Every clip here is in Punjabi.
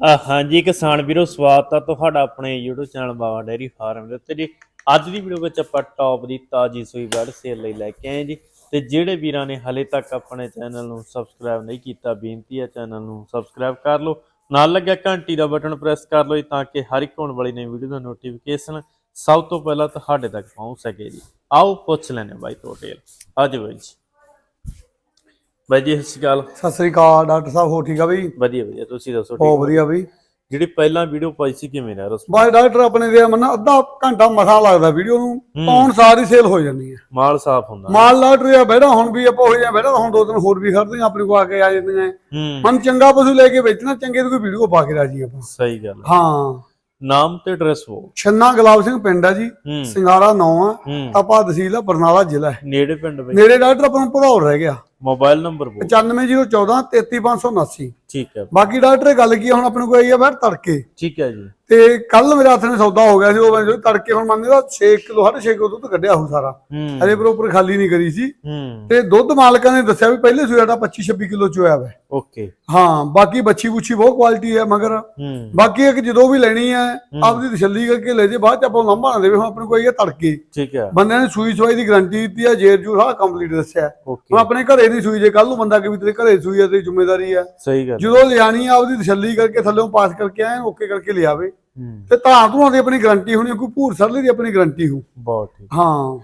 ਹਾਂਜੀ, ਕਿਸਾਨ ਵੀਰੋ, ਸਵਾਗਤ ਆ ਤੁਹਾਡਾ ਆਪਣੇ YouTube channel Baba dairy farm ਦੇ ਉੱਤੇ ਜੀ। ਅੱਜ ਦੀ ਵੀਡੀਓ ਵਿੱਚ ਆਪਾਂ ਟੌਪ ਦੀ ਤਾਜੀ ਸੂਈ ਬੈਡ ਸੇਲ ਲਈ ਲੈ ਕੇ ਆਏ ਜੀ। ਤੇ ਜਿਹੜੇ ਵੀਰਾਂ ਨੇ ਹਲੇ ਤੱਕ ਆਪਣੇ ਚੈਨਲ ਨੂੰ ਸਬਸਕ੍ਰਾਈਬ ਨਹੀਂ ਕੀਤਾ, ਬੇਨਤੀ ਹੈ ਚੈਨਲ ਨੂੰ ਸਬਸਕ੍ਰਾਈਬ ਕਰ ਲਓ। ਨਾਲ ਲੱਗਿਆ ਘੰਟੀ ਦਾ ਬਟਨ ਪ੍ਰੈਸ ਕਰ ਲਓ ਜੀ, ਤਾਂ ਕਿ ਹਰ ਇੱਕ ਹੋਣ ਵਾਲੀ ਨਵੀਂ ਵੀਡੀਓ ਦਾ ਨੋਟੀਫਿਕੇਸ਼ਨ ਸਭ ਤੋਂ ਪਹਿਲਾਂ ਤੁਹਾਡੇ ਤੱਕ ਪਹੁੰਚ ਸਕੇ ਜੀ। ਆਓ, ਪੁੱਛ ਲੈਣੇ ਬਾਈ ਤੋਂ ਡਿਟੇਲ ਅੱਜ ਬਾਈ ਜੀ ਬਾਈ ਜੀ ਸਤਿ ਸ਼੍ਰੀ ਅਕਾਲ। ਸਤਿ ਸ੍ਰੀ ਅਕਾਲ ਡਾਕਟਰ ਸਾਹਿਬ ਹੋ ਠੀਕ ਆ ਬਈ? ਵਧੀਆ ਵਧੀਆ। ਤੁਸੀਂ ਦੱਸੋ ਠੀਕ ਬਹੁਤ ਹੋ? ਵਧੀਆ ਬਈ। ਜਿਹੜੀ ਪਹਿਲਾਂ ਵੀਡੀਓ ਪਾਈ ਸੀ ਕਿਵੇਂ ਰਿਹਾ ਰਸ ਬਾਈ ਡਾਕਟਰ ਆਪਣੇ ਦੇ ਮਨ ਅੱਧਾ ਘੰਟਾ ਮਸਾ ਲੱਗਦਾ ਵੀਡੀਓ ਨੂੰ। ਹੂੰ। ਪਾਉਣ ਸਾਰੀ ਸੇਲ ਹੋ ਜਾਂਦੀ ਹੈ। ਮਾਲ ਸਾਫ਼ ਹੁੰਦਾ। ਮਾਲ ਡਾਕਟਰ ਆ ਬੈਠਾ ਹੁਣ ਵੀ ਆਪਾਂ ਹੋ ਜਾਂ ਬੈਠਾ ਹੁਣ ਦੋ ਦਿਨ ਹੋਰ ਵੀ ਖੜਦੇ ਆਪਣੇ ਕੋ ਆ ਕੇ ਆ ਜਾਂਦੀਆਂ ਮਨ ਚੰਗਾ ਪਸ਼ੂ ਲੈ ਕੇ ਵੇਚਣਾ ਚੰਗੇ ਦੀ ਕੋਈ ਵੀਡੀਓ ਪਾ ਕੇ ਰਾਜੀ ਆਪਾਂ। ਸਹੀ ਗੱਲ ਹੈ। ਨਾਮ ਤੇ ਐਡਰੈਸ ਹੋ ਛੰਨਾ ਗੁਲਾਬ ਸਿੰਘ ਪਿੰਡ ਆ ਜੀ ਸਿੰਗਾਰਾ 9 ਆ ਆਪਾਂ ਤਹਿਸੀਲ ਆ ਬਰਨਾਲਾ ਜ਼ਿਲ੍ਹਾ ਨੇੜੇ ਪਿੰਡ ਬਈ। ਨੇੜੇ ਡਾਕਟਰ ਆਪਾਂ ਨੂੰ ਭਦੌੜ ਰਹਿ ਗਿਆ। ਮੋਬਾਈਲ ਨੰਬਰ ਬੋਲ। 95014 33579 ਠੀਕ ਹੈ। ਬਾਕੀ ਡਾਕਟਰ ਗੱਲ ਕੀ ਹੁਣ ਆਪਣੇ ਕੋਲ ਆਈ ਆ ਬੈਠ ਤੜਕੇ। ਠੀਕ ਹੈ ਜੀ। ਤੇ ਕੱਲ ਮੇਰੇ ਹੱਥ ਨੇ ਸੌਦਾ ਹੋ ਗਿਆ ਸੀ ਉਹ ਮੈਂ ਜਦੋਂ ਤੜਕੇ ਹੁਣ ਮੰਨਦੇ ਦਾ 6 ਕਿਲੋ 6.5 ਕਿਲੋ ਦੁੱਧ ਕੱਢਿਆ ਹੋ ਸਾਰਾ। ਹੂੰ। ਅਜੇ ਪ੍ਰੋਪਰ ਖਾਲੀ ਨਹੀਂ ਕਰੀ ਸੀ। ਹੂੰ। ਤੇ ਦੁੱਧ ਮਾਲਕਾਂ ਨੇ ਦੱਸਿਆ ਵੀ ਪਹਿਲੇ ਸੂਆ ਦਾ 25 26 ਕਿਲੋ ਚ ਹੋਇਆ ਵਾ। ਓਕੇ। ਹਾਂ ਬਾਕੀ ਬੱਚੀ ਬੁੱਚੀ ਬਹੁਤ ਕੁਆਲਿਟੀ ਹੈ ਮਗਰ ਹੂੰ। ਬਾਕੀ ਇੱਕ ਜਦੋਂ ਵੀ ਲੈਣੀ ਹੈ। ਆਪਦੀ ਤਸੱਲੀ ਕਰਕੇ ਲੈ ਜੇ ਬਾਅਦ ਚ ਆਪਾਂ ਲੰਬਾ ਨਾ ਦੇਵੇ ਹੁਣ ਆਪਣੇ ਕੋਈ ਇਹ ਤੜਕੇ। ਠੀਕ ਹੈ। ਬੰਦਿਆਂ ਨੇ ਸੂਈ ਸਵਾਈ ਦੀ ਗਾਰੰਟੀ ਦਿੱਤੀ ਹੈ ਜੇਰ ਜੂਰ ਹਾਂ ਕੰਪਲੀਟ ਦੱਸਿਆ। ਹੁਣ ਆਪਣੇ ਘਰੇ ਦੀ ਸੂਈ ਜੇ ਕੱਲ ਨੂੰ ਬੰਦਾ ਕਿ ਵੀ ਤੇਰੇ ਘਰੇ ਸੂਈ ਹੈ ਤੇਰੀ ਜ਼ਿੰਮੇਵਾਰੀ ਹੈ ਸਹੀ ਗੱਲ ਜਦੋਂ ਲਿਆਣੀ ਆ ਆਪਦੀ ਤਸੱਲੀ ਕਰਕੇ ਥੱਲੇੋਂ ਪਾਸ ਕਰਕੇ ਆਏ ਓਕੇ ਕਰਕੇ ਲਿਆਵੇ। ਤੇ ਤਾਂ ਧੂਆਂ ਦੀ ਆਪਣੀ ਗਾਰੰਟੀ ਹੋਣੀ ਕੋਈ ਭੂਰ ਸਰਲੇ ਦੀ ਆਪਣੀ ਗਾਰੰਟੀ ਹੋ ਬਹੁਤ ਠੀਕ। ਹਾਂ।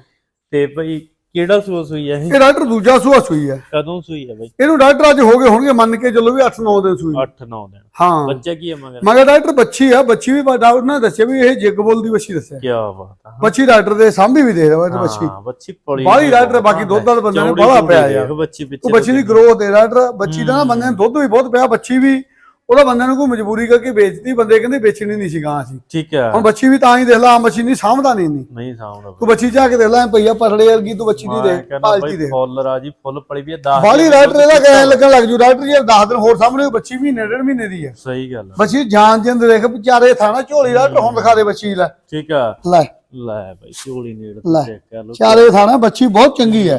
ਤੇ ਭਾਈ ਕਿਹੜਾ ਸੂਸ ਹੋਈ ਹੈ ਇਹ? ਇਹ ਡਾਕਟਰ ਦੂਜਾ ਸੂਆ ਸੂਈ ਹੈ ਕਦੋਂ ਸੂਈ ਹੈ ਭਾਈ ਇਹਨੂੰ ਡਾਕਟਰ ਅੱਜ ਹੋ ਗਏ ਹੋਣਗੇ ਮੰਨ ਕੇ ਚੱਲੋ ਵੀ 8-9 ਦਿਨ ਸੂਈ। 8 9 ਦਿਨ। ਹਾਂ। ਬੱਚਾ ਕੀ ਹੈ ਮਗਰ? ਮਗਰ ਡਾਕਟਰ ਬੱਚੀ ਆ ਬੱਚੀ ਵੀ ਡਾਕਟਰ ਨੇ ਦੱਸਿਆ ਵੀ ਇਹ ਜਿਗਬੋਲ ਦੀ ਬੱਚੀ ਦੱਸਿਆ। ਕੀ ਬਾਤ ਹੈ ਬੱਚੀ ਡਾਕਟਰ ਦੇ ਸਾਂਭੀ ਵੀ ਦੇ ਰਿਹਾ ਬੱਚੀ। ਹਾਂ ਬੱਚੀ ਪੜੀ ਬਾਹਲੀ ਡਾਕਟਰ ਬਾਕੀ ਦੁੱਧ ਦਾ ਬੰਦੇ ਨੇ ਬਾਹਲਾ ਪਿਆ ਯਾਰ। ਬੱਚੀ ਪਿੱਛੇ ਬੱਚੀ ਦੀ ਗਰੋਥ ਹੈ ਡਾਕਟਰ। ਬੱਚੀ ਦਾ ਬੰਦੇ ਨੇ ਦੁੱਧ ਵੀ ਬਹੁਤ ਪਿਆ ਬੱਚੀ ਵੀ ਉਹਦਾ ਬੰਦੇ ਨੂੰ ਕੋਈ ਮਜਬੂਰੀ ਕਰਕੇ ਵੇਚਤੀ ਬੰਦੇ ਕਹਿੰਦੇ ਵੇਚਣੀ ਨਹੀਂ ਸੀ ਗਾਂ ਸੀ ਠੀਕ ਹੈ ਹੁਣ ਬੱਚੀ ਵੀ ਤਾਂ ਹੀ ਦੇਖ ਲਾ ਆਮ ਬੱਚੀ ਨਹੀਂ ਸਾਂਭਦਾ ਨਹੀਂ ਨਹੀਂ ਨਹੀਂ ਸਾਹਮਣਾ ਤੂੰ ਬੱਚੀ ਜਾ ਕੇ ਦੇਖ ਲੈ ਪਈਆ ਪਰੜੇ ਵਰਗੀ ਤੂੰ ਬੱਚੀ ਦੀ ਦੇਖ ਪਾਲਟੀ ਦੇਖ। ਫੁੱਲ ਰਾਜੀ ਫੁੱਲ ਪੜੀ ਵੀ 10 ਬਾਲੀ ਡਾਕਟਰ ਇਹਦਾ ਕਹਿਣ ਲੱਗਣ ਲੱਗ ਜੂ ਡਾਕਟਰ ਜੀ 10 ਦਿਨ ਹੋਰ ਸਾਹਮਣੇ ਬੱਚੀ ਮਹੀਨੇ ਡੇਢ ਮਹੀਨੇ ਦੀ ਹੈ ਸਹੀ ਗੱਲ ਆ। ਬੱਚੀ ਜਾਨ ਜਿੰਦ ਦੇਖ ਵਿਚਾਰੇ ਥਾਣਾ ਝੋਲੀ ਡਾਕਟਰ ਹੁਣ ਦਿਖਾ ਦੇ ਬੱਚੀ ਲੈ। ਠੀਕ ਆ। ਲੈ। ਲੈ ਭਾਈ ਝੋਲੀ ਨੇੜ ਲੈ। ਚੈੱਕ ਕਰ ਲਓ। ਚਾਰੇ ਥਾਣਾ ਬੱਚੀ ਬਹੁਤ ਚੰਗੀ ਹੂੰ,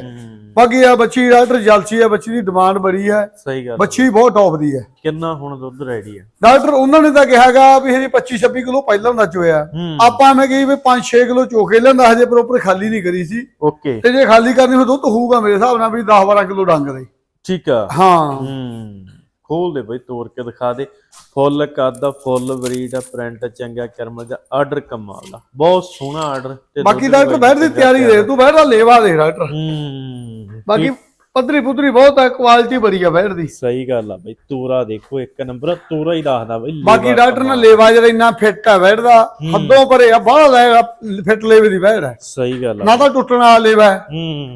ਬਾਕੀ ਆ ਬੱਚੀ ਡਾਕਟਰ ਜਲਸੀ ਹੈ ਬੱਚੀ ਦੀ ਡਿਮਾਂਡ ਬੜੀ ਹੈ। ਸਹੀ ਗੱਲ ਆ। ਬੱਚੀ ਬਹੁਤ ਟੌਪ ਦੀ ਹੈ। ਕਿੰਨਾ ਹੁਣ ਦੁੱਧ ਰੈਡੀ ਆ? ਡਾਕਟਰ ਉਹਨਾਂ ਨੇ ਤਾਂ ਕਿਹਾਗਾ ਵੀ ਹਜੇ 25 26 ਕਿਲੋ ਪਹਿਲਾਂ ਦਾ ਚੋਇਆ ਹੂੰ। ਆਪਾਂ ਮੈਂ ਕਹੀ ਵੀ 5-6 ਕਿਲੋ ਚੋਕੇ ਲੈਂਦਾ ਹਜੇ ਪ੍ਰੋਪਰ ਖਾਲੀ ਨਹੀਂ ਕਰੀ ਸੀ। ਓਕੇ। ਤੇ ਜੇ ਖਾਲੀ ਕਰਨੀ ਫਿਰ ਦੁੱਧ ਹੋਊਗਾ ਮੇਰੇ ਹਿਸਾਬ ਨਾਲ ਵੀ 10-12 ਕਿਲੋ ਡੰਗ ਦੇ। ਠੀਕ ਆ। ਹਾਂ। ਹੂੰ। ਖੋਲ ਦੇ ਭਾਈ ਤੋੜ ਕੇ ਦਿਖਾ ਦੇ। ਫੁੱਲ ਕੱਦ ਦਾ ਫੁੱਲ ਬਰੀਡ ਆ ਪ੍ਰਿੰਟ ਚੰਗਾ ਕਰਮਲ ਦਾ ਆਰਡਰ ਕਮਾਲ ਦਾ ਬਹੁਤ ਸੋਹਣਾ ਆਰਡਰ ਤੇ ਬਾਕੀ ਡਾਕਟਰ ਵੀ ਬੈਠ ਦੀ ਤਿਆਰੀ ਦੇ ਤੂੰ ਬੈਠ ਦਾ ਲੇਵਾ ਦੇ ਡਾਕਟਰ। ਹੂੰ। ਬਾਕੀ ਪੱਧਰੀ ਪੁੱਧਰੀ ਬਹੁਤ ਹੈ ਕੁਆਲਿਟੀ ਬੜੀ ਆ ਬੈਠ ਦੀ। ਸਹੀ ਗੱਲ ਆ ਬਈ ਤੋਰਾ ਦੇਖੋ ਇੱਕ ਨੰਬਰ ਤੋਰਾ ਹੀ ਦੱਸਦਾ ਬਈ ਬਾਕੀ ਡਾਕਟਰ ਨਾਲ ਲੇਵਾ ਜਿਹੜਾ ਇੰਨਾ ਫਿੱਟ ਹੈ ਬੈਠ ਦਾ ਹੱਦੋਂ ਪਰੇ ਆ ਬਾਹਲਾ ਲੈ ਫਿੱਟ ਲੇਵੇ ਦੀ ਬੈਠ ਸਹੀ ਗੱਲ ਆ। ਨਾ ਤਾਂ ਟੁੱਟਣ ਵਾਲਾ ਲੇਵਾ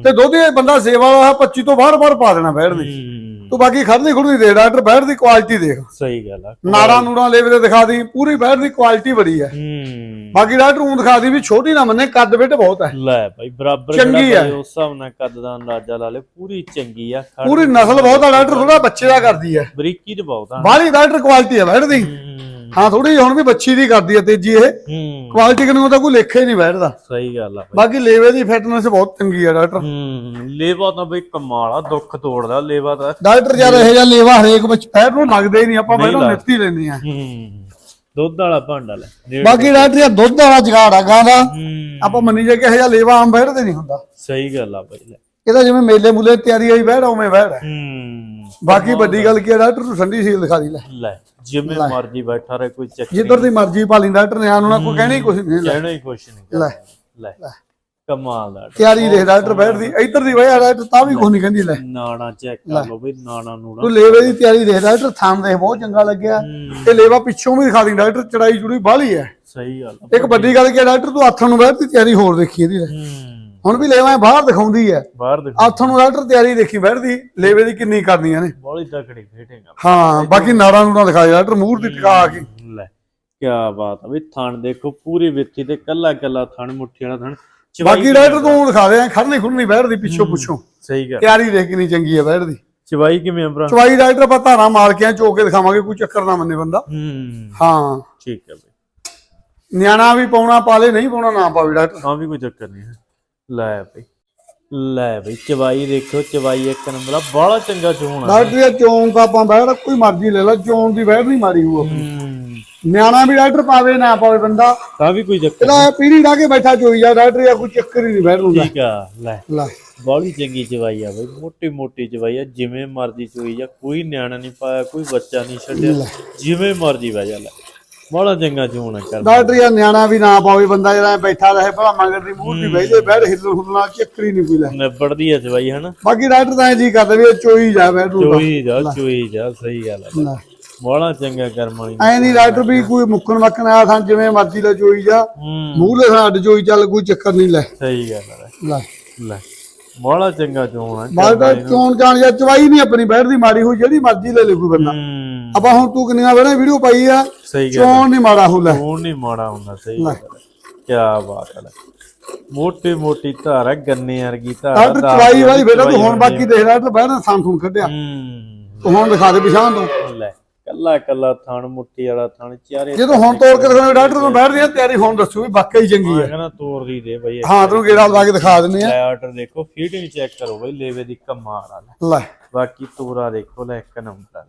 ਤੇ ਦੁੱਧ ਇਹ ਬੰਦਾ ਸੇਵਾ ਵਾਲਾ 25 ਤੋਂ ਬਾਹਰ ਬਾਹਰ ਪਾ ਦੇਣਾ ਬੈਠ ਦੀ। ਤੂੰ ਬਾਕੀ ਖੜਦੀ ਖੁੜਦੀ ਦੇ ਡਾਕਟਰ ਬੈਠ ਦੀ ਕੁਆਲਿਟੀ ਦੇਖ। ਸਹੀ ਗੱਲ ਆ ਨਾੜਾ ਨੂੜਾ ਲੇਵੇ ਤੇ ਦਿਖਾ ਦੀ ਪੂਰੀ ਬੈਠ ਦੀ ਕੁਆਲਿਟੀ ਬੜੀ ਹੈ ਹੂੰ। ਬਾਕੀ ਡਾਕਟਰ ਨੂੰ ਦਿਖਾ ਦੀ ਵੀ ਛੋਟੀ ਨਾ ਮੰਨੇ ਕੱਦ ਬਿੱਟ ਬਹੁਤ ਹੈ ਲੈ ਭਾਈ ਬਰਾਬਰ ਚੰਗੀ। ਭਾਈ ਉਸ ਹਿਸਾਬ ਨਾਲ ਕੱਦ ਦਾ ਅੰਦਾਜ਼ਾ ਲਾ ਲੈ ਪੂਰੀ ਚੰਗੀ ਆ ਖੜ- ਪੂਰੀ ਨਸਲ ਬਹੁਤ ਆ ਡਾਕਟਰ ਥੋੜਾ ਬੱਚੇ ਦਾ ਕਰਦੀ ਹੈ ਬਰੀਕੀ ਤੇ ਬਹੁਤ ਆ। ਬਾਹਲੀ ਡਾਕਟਰ ਕੁਆਲਿਟੀ ਹੈ ਬੈਠ ਦੀ। ਹੂੰ ਥੋੜੀ ਹੁਣ ਵੀ ਬੱਚੀ ਦੀ ਕਰਦੀ ਹੈ ਤੇਜੀ ਇਹ। ਹੂੰ। ਕੁਆਲਿਟੀ ਕਿਨੂੰ ਤਾਂ ਕੋਈ ਲੇਖੇ ਨਹੀਂ ਬੈਠਦਾ। ਸਹੀ ਗੱਲ ਆ ਬਾਕੀ ਲੇਵੇ ਦੀ ਫਿਟਨੈਸ ਬਹੁਤ ਚੰਗੀ ਹੈ ਡਾਕਟਰ। ਹੂੰ ਲੇਵਾ ਤਾਂ ਬਈ ਕਮਾਲ ਆ ਦੁੱਖ ਤੋੜਦਾ ਲੇਵਾ ਤਾਂ। ਡਾਕਟਰ ਜਦ ਇਹ ਜਿਹਾ ਲੇਵਾ ਹਰੇਕ ਵਿੱਚ ਪੈਰ ਨੂੰ ਲੱਗਦਾ ਹੀ ਨਹੀਂ ਆਪਾਂ ਪਹਿਲਾਂ। ਨਿੱਤੀ ਲੈਂਦੇ ਆ ਹੂੰ ਦੁੱਧ ਵਾਲਾ ਭਾਂਡਾ ਲੈ ਡੇਢ- ਬਾਕੀ ਡਾਕਟਰ ਇਹ ਦੁੱਧ ਵਾਲਾ ਜਗਾੜ ਆ ਗਾਂ ਦਾ। ਹੂੰ। ਆਪਾਂ ਮੰਨੀ ਜਾ ਕਿ ਇਹ ਜਿਹਾ ਲੇਵਾ ਆਮ ਬੈਠਦੇ ਨਹੀਂ ਹੁੰਦਾ। ਸਹੀ ਗੱਲ ਆ ਲੈ। ਇਹਦਾ ਜਿਵੇਂ ਮੇਲੇ ਮੂਲੇ ਤਿਆਰੀ ਆਈ ਬੈਠ ਉਵੇਂ ਬੈਠ ਹੈ। ਹੂੰ ਬਾਕੀ ਵੱਡੀ ਗੱਲ ਕੀ ਹੈ ਡਾਕਟਰ ਨੂੰ ਠੰਡੀ ਸੀਲ ਦਿਖਾ ਦੀ ਲੈ। ਲੈ ਜਿਵੇਂ ਮਰਜ਼ੀ ਬੈਠਾ ਰਹੇ ਕੋਈ ਚੱਕਰ ਜਿੱਧਰ ਦੀ ਮਰਜ਼ੀ ਪਾ ਲਈ ਡਾਕਟਰ ਨੇ ਆਨੂੰ ਨਾ ਕੋਈ ਕਹਿਣਾ ਹੀ ਕੁਝ ਨਹੀਂ ਕਹਿਣਾ ਹੀ ਕੁਛ ਨਹੀਂ ਲੈ। ਲੈ। ਕਮਾਲ ਦਾ ਤਿਆਰੀ ਦੇਖ ਡਾਕਟਰ ਬੈਠਦੀ ਇੱਧਰ ਦੀ ਵਜ੍ਹਾ ਡਾਕਟਰ ਤਾਂ ਵੀ ਕੁਝ ਨਹੀਂ ਕਹਿੰਦੀ ਲੈ। ਨਾਣਾ ਚੈੱਕ ਕਰ ਲਓ ਬਈ ਨਾਣਾ ਨੂਣਾ ਤੂੰ ਲੇਵੇ ਦੀ ਤਿਆਰੀ ਦੇਖ ਡਾਕਟਰ ਥਾਂ ਦੇਖ ਬਹੁਤ ਚੰਗਾ ਲੱਗਿਆ। ਤੇ ਲੇਵਾ ਪਿੱਛੋਂ ਵੀ ਦਿਖਾ ਦੀ ਡਾਕਟਰ ਚੜਾਈ ਚੁੜੀ ਬਾਹਲੀ ਹੈ। ਸਹੀ ਗੱਲ ਇੱਕ ਵੱਡੀ ਗੱਲ ਕੀ ਡਾਕਟਰ ਤੂੰ ਹੱਥਾਂ ਨੂੰ ਬੈਠ ਦੀ ਤਿਆਰੀ ਹੋਰ ਦੇਖੀ ਇਹਦੀ ਲੈ। ਹੂੰ। ਹੁਣ ਵੀ ਲੇਵਾ ਬਾਹਰ ਦਿਖਾਉਂਦੀ ਹੈ। ਬਾਹਰ ਦੇਖ ਨੂੰ ਡਾਕਟਰ ਤਿਆਰੀ ਦੇਖੀ ਬੈਠਦੀ ਲੇਵੇ ਦੀ ਕਿੰਨੀ ਕਰਦੀਆਂ ਨੇ। ਬੋਲੀ ਤਕੜੀ ਫੇਟੇਗਾ। ਹਾਂ ਬਾਕੀ ਨਾੜਾਂ ਨੂੰ ਦਿਖਾ ਡਾਕਟਰ ਮੂਹਰ ਦੀ ਟਿਕਾ ਕੇ। ਲੈ ਕੀ ਬਾਤ ਆ। ਵੀ ਥਣ ਦੇਖੋ ਪੂਰੀ ਵਿੱਥੀ ਤੇ ਕੱਲਾ ਕੱਲਾ ਥਣ ਮੁੱਠੀ ਵਾਲਾ ਥਣ। ਬਾਕੀ ਡਾਕਟਰ ਤੂੰ ਦਿਖਾ ਦੇ ਖੜਨੀ ਖੁੜਨੀ ਬੈਠਦੀ ਪਿੱਛੋਂ ਪੁੱਛੋਂ। ਸਹੀ ਗੱਲ। ਤਿਆਰੀ ਦੇਖ ਕਿੰਨੀ ਚੰਗੀ ਹੈ ਬੈਠਦੀ। ਚਵਾਈ ਕਿਵੇਂ ਆ ਭਰਾ? ਚਵਾਈ ਡਾਕਟਰ ਆਪਾਂ ਧਾਰਾਂ ਮਾਰ ਕੇ ਚੋ ਕੇ ਦਿਖਾਵਾਂਗੇ ਕੋਈ ਚੱਕਰ ਨਾ ਮੰਨੇ ਬੰਦਾ। ਹੂੰ। ਹਾਂ। ਠੀਕ ਹੈ ਬਈ। ਨਿਆਣਾ ਵੀ ਪਾਉਣਾ ਪਾਲੇ ਨਹੀਂ ਪਾਉਣਾ ਨਾ ਪਾਵੇ ਡਾਕਟਰ ਹਾਂ ਵੀ ਕੋਈ ਚੱਕਰ ਨਹੀਂ ਹੈ। ਲੈ ਬਈ ਲੈ ਬਈ ਚਵਾਈ ਦੇਖੋ ਚਵਾਈ ਇੱਕ ਨੰਬਰ ਆ ਬੜਾ ਚੰਗਾ ਚੋਣ ਆ। ਡਾਕਟਰ ਇਹ ਚੋਣ ਤਾਂ ਆਪਾਂ ਬੈਠ ਕੋਈ ਮਰਜ਼ੀ ਲੈ ਲੈ ਚੋਣ ਦੀ ਬੈਠ ਨਹੀਂ ਮਾਰੀ ਹੋਊ ਆਪਣੀ। ਹੂੰ ਨਿਆਣਾ ਵੀ ਡਾਕਟਰ ਪਾਵੇ ਨਾ ਪਾਵੇ ਬੰਦਾ। ਤਾਂ ਵੀ ਕੋਈ ਚੱਕਰ ਇਹਦਾ ਪੀੜੀ ਲਾ ਕੇ ਬੈਠਾ ਚੋਈ ਜਾ ਡਾਕਟਰ ਜਾਂ ਕੋਈ ਚੱਕਰ ਹੀ ਨਹੀਂ ਬੈਠ ਨੂੰ ਠੀਕ ਆ ਲੈ। ਲੈ। ਬਾਲੀ ਚੰਗੀ ਚਵਾਈ ਆ ਬਈ ਮੋਟੀ ਮੋਟੀ ਚਵਾਈ ਆ ਜਿਵੇਂ ਮਰਜ਼ੀ ਚੋਈ ਆ ਕੋਈ ਨਿਆਣਾ ਨਹੀਂ ਪਾਇਆ ਕੋਈ ਬੱਚਾ ਨਹੀਂ ਛੱਡਿਆ ਜਿਵੇਂ ਮਰਜ਼ੀ ਵਜਾ ਜਾ ਲੈ। ਬਾਲਾ ਚੰਗਾ ਚੋਣਾ ਕਰ ਡਾਕਟਰ ਜਾਂ ਨਿਆਣਾ ਵੀ ਨਾ ਪਾਵੇ ਬੰਦਾ ਜਿਹੜਾ ਬੈਠਾ ਰਹੇ ਭਲਾ ਮਗਰ ਦੀ ਮੂੰਹ ਦੀ ਬੈਠ ਹਿੱਲਣ ਹੁੱਲਣਾ ਚੱਕਰ ਹੀ ਨਹੀਂ ਲੈ। ਨਿਬੜਦੀ ਆ ਚਵਾਈ ਹਨਾ? ਬਾਕੀ ਡਾਕਟਰ ਤਾਂ ਜੀ ਕਰਦੇ ਵੀ ਚੋਈ ਜਾ ਬੈਠ ਨੂੰ ਚੋਈ ਜਾ ਚੋਈ ਜਾ ਸਹੀ ਗੱਲ ਲੈ। ਬਾਲਾ ਚੰਗਾ ਕਰਮ ਵਾਲੀ ਐ ਨਹੀਂ ਡਾਕਟਰ ਵੀ ਕੋਈ ਮੁੱਕਣ ਮੱਕਣ ਆਇਆ ਥਾਂ ਜਿਵੇਂ ਮਰਜ਼ੀ ਲੈ ਚੋਈ ਜਾ। ਹੂੰ। ਥਾਂ ਅੱਡ ਚੋਈ ਚੱਲ ਕੋਈ ਚੱਕਰ ਨਹੀਂ ਲੈ। ਸਹੀ ਗੱਲ ਆ। ਲੈ। ਲੈ। ਬਾਲਾ ਚੰਗਾ ਚੋਣਾ ਬਾਅਦ ਤਾਂ ਚੋਣ ਜਾਣ ਜਾਂ ਚਵਾਈ ਨਹੀਂ ਆਪਣੀ ਬੈਠ ਦੀ ਮਾੜੀ ਹੋਈ ਜਿਹੜੀ ਮਰਜ਼ੀ ਲੈ ਲੈ ਕੋਈ ਬੰਦਾ। ਹੂੰ। ਆਪਾਂ ਹੁਣ ਤੂੰ ਕਿੰਨੀਆਂ ਵੇਲੇ ਵੀਡੀਓ ਪਾਈ ਆ ਸਹੀ ਗੱਲ ਚੋਣ ਨਹੀਂ ਮਾੜਾ ਹੋ ਲੈ। ਉਹ ਨਹੀਂ ਮਾੜਾ ਹੁੰਦਾ ਸਹੀ ਗੱਲ ਕੀ ਬਾਤ ਹੈ ਮੋਟੀ ਮੋਟੀ ਧਾਰ ਹੈ ਗੰਨੇ ਵਰਗੀ ਧਾਰ ਦਾਲ ਚਵਾਈ ਵਾਲੀ ਬੇਟਾ ਤੂੰ ਹੁਣ ਬਾਕੀ ਦੇਖ ਡਾਕਟਰ ਬਹਿਣਾ ਸਾਂ ਸੁਣ ਕੱਢਿਆ। ਹੂੰ। ਤੂੰ ਹੁਣ ਦਿਖਾ ਦੇ ਪਿਛਾਂ ਤੋਂ। ਕੱਲਾ ਕੱਲਾ ਥਣ ਮੁੱਠੀ ਵਾਲਾ ਥਣ ਚਾਰੇ ਜਦੋਂ ਹੁਣ ਤੋੜ ਕੇ ਦਿਖਾਉਣੇ ਡਾਕਟਰ ਨੂੰ ਬੈਠ ਦੀ ਤਿਆਰੀ ਹੁਣ ਦੱਸੂ ਵੀ ਵਾਕਈ ਚੰਗੀ ਹੈ। ਕਹਿੰਦਾ ਤੋੜ ਦੀ ਦੇ ਬਈ ਹਾਂ ਤੈਨੂੰ ਗੇੜਾ ਲਾ ਕੇ ਦਿਖਾ ਦਿੰਨੇ ਆ ਆਰਡਰ ਦੇਖੋ ਫੀਟਿੰਗ ਚੈੱਕ ਕਰੋ ਬਈ ਲੇਵੇ ਦੀ ਕਮਾਲ ਆ ਲੈ। ਬਾਕੀ ਤੋਰਾ ਦੇਖੋ ਲੈ ਇੱਕ ਨੰਬਰ ਆ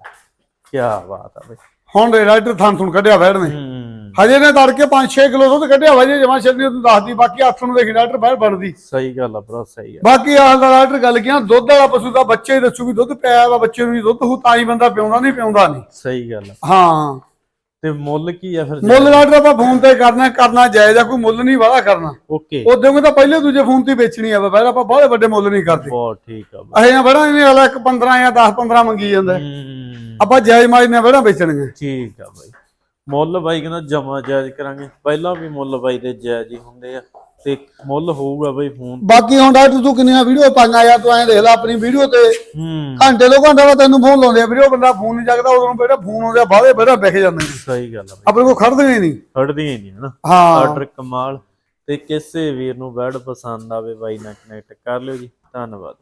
ਕੀ ਬਾਤ ਆ ਬਈ। ਹੁਣ ਡਾਕਟਰ ਥਾਂ ਸੁਣ ਕੱਢਿਆ ਬੈਠ ਨੇ। ਹੂੰ। ਹਜੇ ਨੇ ਤੜਕੇ 5-6 ਕਿਲੋ ਦੁੱਧ ਕੱਢਿਆ ਵਾ ਜੇ ਜਮਾ ਛੱਡਣੀ ਤੂੰ ਦੱਸਦੀ ਬਾਕੀ ਹੱਥ ਨੂੰ ਦੇਖੀ ਡਾਕਟਰ ਬੈਠ ਬਣਦੀ। ਸਹੀ ਗੱਲ ਆ ਬ్రో ਸਹੀ ਆ। ਬਾਕੀ ਆਹ ਦਾ ਡਾਕਟਰ ਗੱਲ ਕਿਹਾ ਦੁੱਧ ਵਾਲਾ ਪਸ਼ੂ ਦਾ ਬੱਚੇ ਹੀ ਦੱਸੂ ਵੀ ਦੁੱਧ ਪਿਆ ਵਾ ਬੱਚੇ ਨੂੰ ਵੀ ਦੁੱਧ ਹੂ ਤਾਂ ਹੀ ਬੰਦਾ ਪਿਉਂਦਾ ਨਹੀਂ ਪਿਉਂਦਾ ਨਹੀਂ। ਸਹੀ ਗੱਲ ਆ। ਹਾਂ। ਤੇ ਮੁੱਲ ਕੀ ਆ ਫਿਰ? ਮੁੱਲ ਡਾਕਟਰ ਆਪਾਂ ਫੋਨ ਤੇ ਕਰਨਾ ਕਰਨਾ ਜਾਇਜ਼ ਆ ਕੋਈ ਮੁੱਲ ਨਹੀਂ ਵਾਲਾ ਕਰਨਾ। ਓਕੇ। ਉਦੋਂ ਤਾਂ ਪਹਿਲੇ ਦੂਜੇ ਫੋਨ ਤੇ ਵੇਚਣੀ ਆ ਪਹਿਲਾਂ ਆਪਾਂ ਬਹੁਤ ਵੱਡੇ ਮੁੱਲ ਨਹੀਂ ਕਰਦੇ। ਬਹੁਤ ਠੀਕ ਆ ਅਸੀਂ ਬੜਾ ਇਹਨੇ ਇੱਕ 15 ਜਾਂ 10 15 ਮੰਗੀ ਜਾਂਦਾ। ਆਪਾਂ ਜਾਇਜ਼ ਮਾਜ ਨੇ ਬੜਾ ਵੇਚਣਗੇ ਠੀਕ ਆ ਬਾਈ। ਮੁੱਲ ਬਾਈ ਕਹਿੰਦਾ ਜਮਾ ਜਾਇਜ਼ ਕਰਾਂਗੇ। ਪਹਿਲਾਂ ਵੀ ਮੁੱਲ ਬਾਈ ਦੇ ਜਾਇਜ਼ ਹੀ ਹੁੰਦੇ ਆ ਤੇ ਮੁੱਲ ਹੋਊਗਾ ਬਾਈ ਫੋਨ ਬਾਕੀ ਹੁਣ ਡਾਕਟਰ ਤੂੰ ਕਿੰਨੀਆਂ ਵੀਡੀਓ ਪਾਈਆਂ ਯਾਰ ਤੂੰ ਐਂ ਦੇਖ ਲੈ ਆਪਣੀ ਵੀਡੀਓ ਤੇ। ਹੂੰ। ਘੰਟੇ ਦੋ ਘੰਟੇ ਬਾਅਦ ਤੈਨੂੰ ਫੋਨ ਲਾਉਂਦੇ ਆ ਵੀਡੀਓ ਬੰਦਾ ਫੋਨ ਨਹੀਂ ਚੱਕਦਾ ਉਦੋਂ ਬੇਟਾ ਫੋਨ ਆਉਂਦੇ ਆ ਬਾਹਲੇ ਬੇਟਾ ਵਿਖ ਜਾਂਦੇ ਨੇ। ਸਹੀ ਗੱਲ ਆ ਬਾਈ। ਆਪਣੇ ਕੋਲ ਖੜਦੇ ਹੀ ਨਹੀਂ। ਫੜਦੀਆਂ ਹੀ ਨਹੀਂ ਹਨਾ। ਹਾਂ। ਆਰਡਰ ਕਮਾਲ। ਤੇ ਕਿਸੇ ਵੀਰ ਨੂੰ ਬੈਡ ਪਸੰਦ ਆਵੇ ਬਾਈ ਨਾਲ ਕਨੈਕਟ ਕਰ ਲਿਓ ਜੀ। ਧੰਨਵਾਦ।